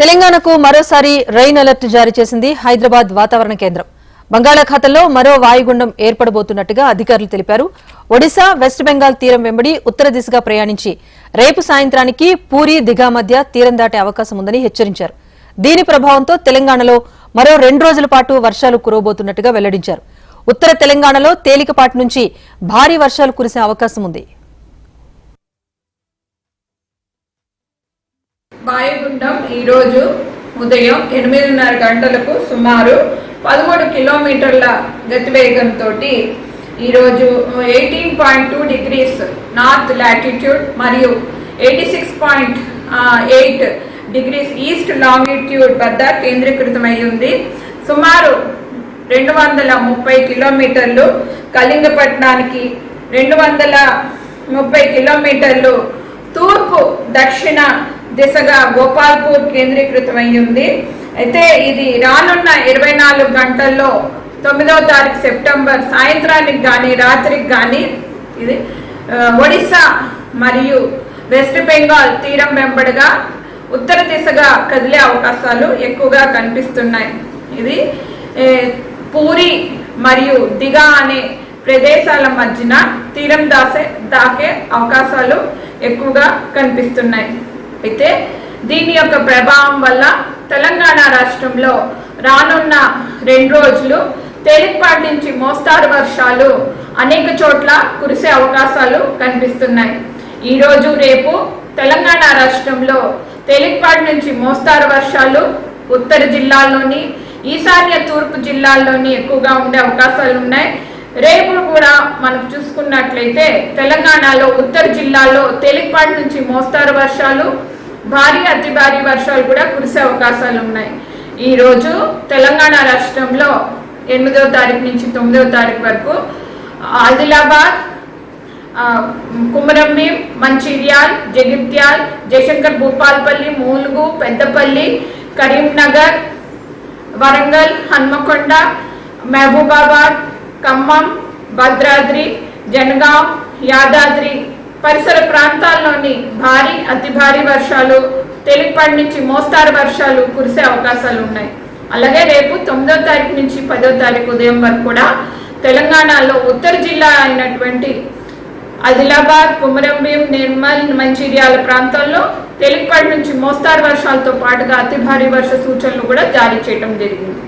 తెలంగాణకు మరోసారి rain alert జారీ చేసింది హైదరాబాద్ వాతావరణ కేంద్రం. బంగాళాఖాతంలో మరో వాయుగుండం ఏర్పడబోతున్నట్టుగా అధికారులు తెలిపారు. ఒడిశా వెస్ట్ బెంగాల్ తీరం వెంబడి ఉత్తర దిశగా ప్రయాణించి రేపు సాయంత్రానికి పూరి దిఘా మధ్య తీరం దాటే అవకాశం ఉందని హెచ్చరించారు. దీని ప్రభావంతో తెలంగాణలో మరో రెండు రోజుల పాటు వర్షాలు కురవబోతున్నట్టుగా వెల్లడించారు. ఉత్తర తెలంగాణలో తేలికపాటి నుంచి భారీ వర్షాలు కురిసే అవకాశం ఉంది. బాయగుండం ఈరోజు ఉదయం ఎనిమిదిన్నర గంటలకు సుమారు పదమూడు కిలోమీటర్ల గతివేగంతో ఈరోజు eighteen point two degrees north latitude మరియు eighty six point eight degrees east longitude వద్ద కేంద్రీకృతమై ఉంది. సుమారు రెండు వందల ముప్పై కిలోమీటర్లు కళింగపట్నానికి రెండు వందల ముప్పై కిలోమీటర్లు తూర్పు దక్షిణ దిశగా గోపాల్పూర్ కేంద్రీకృతమై ఉంది. అయితే ఇది రానున్న ఇరవై నాలుగు గంటల్లో తొమ్మిదవ తారీఖు సెప్టెంబర్ సాయంత్రానికి కానీ రాత్రికి కానీ ఇది ఒడిశా మరియు వెస్ట్ బెంగాల్ తీరం వెంబడిగా ఉత్తర దిశగా కదిలే అవకాశాలు ఎక్కువగా కనిపిస్తున్నాయి. ఇది పూరి మరియు దిగా అనే ప్రదేశాల మధ్యన తీరం దాసే దాకే అవకాశాలు ఎక్కువగా కనిపిస్తున్నాయి. అయితే దీని యొక్క ప్రభావం వల్ల తెలంగాణ రాష్ట్రంలో రానున్న రెండు రోజులు తేలికపాటి నుంచి మోస్తారు వర్షాలు అనేక చోట్ల కురిసే అవకాశాలు కనిపిస్తున్నాయి. ఈరోజు రేపు తెలంగాణ రాష్ట్రంలో తేలికపాటి నుంచి మోస్తారు వర్షాలు ఉత్తర జిల్లాల్లోని ఈశాన్య తూర్పు జిల్లాల్లోని ఎక్కువగా ఉండే అవకాశాలు ఉన్నాయి. రేపు కూడా మనం చూసుకున్నట్లయితే తెలంగాణలో ఉత్తర జిల్లాలో తేలికపాటి నుంచి మోస్తారు వర్షాలు భారీ అతి భారీ వర్షాలు కూడా కురిసే అవకాశాలు ఉన్నాయి. ఈరోజు తెలంగాణ రాష్ట్రంలో ఎనిమిదవ తారీఖు నుంచి తొమ్మిదవ తారీఖు వరకు ఆదిలాబాద్ ఆ, కుమరంభీం మంచిర్యాల్ జగిత్యాల్ జయశంకర్ భూపాల్పల్లి మూలుగు పెద్దపల్లి కరీంనగర్ వరంగల్ హన్మకొండ మహబూబాబాద్ ఖమ్మం భద్రాద్రి జనగాం యాదాద్రి పరిసర ప్రాంతాల్లోని భారీ అతి భారీ వర్షాలు తేలికపాటి నుంచి మోస్తారు వర్షాలు కురిసే అవకాశాలు ఉన్నాయి. అలాగే రేపు తొమ్మిదో తారీఖు నుంచి పదో తారీఖు ఉదయం వరకు కూడా తెలంగాణలో ఉత్తర జిల్లా అయినటువంటి ఆదిలాబాద్ కుమరంభీం నిర్మల్ మంచిర్యాల ప్రాంతాల్లో తేలికపాటి నుంచి మోస్తారు వర్షాలతో పాటుగా అతి భారీ వర్ష సూచనలు కూడా జారీ చేయడం జరిగింది.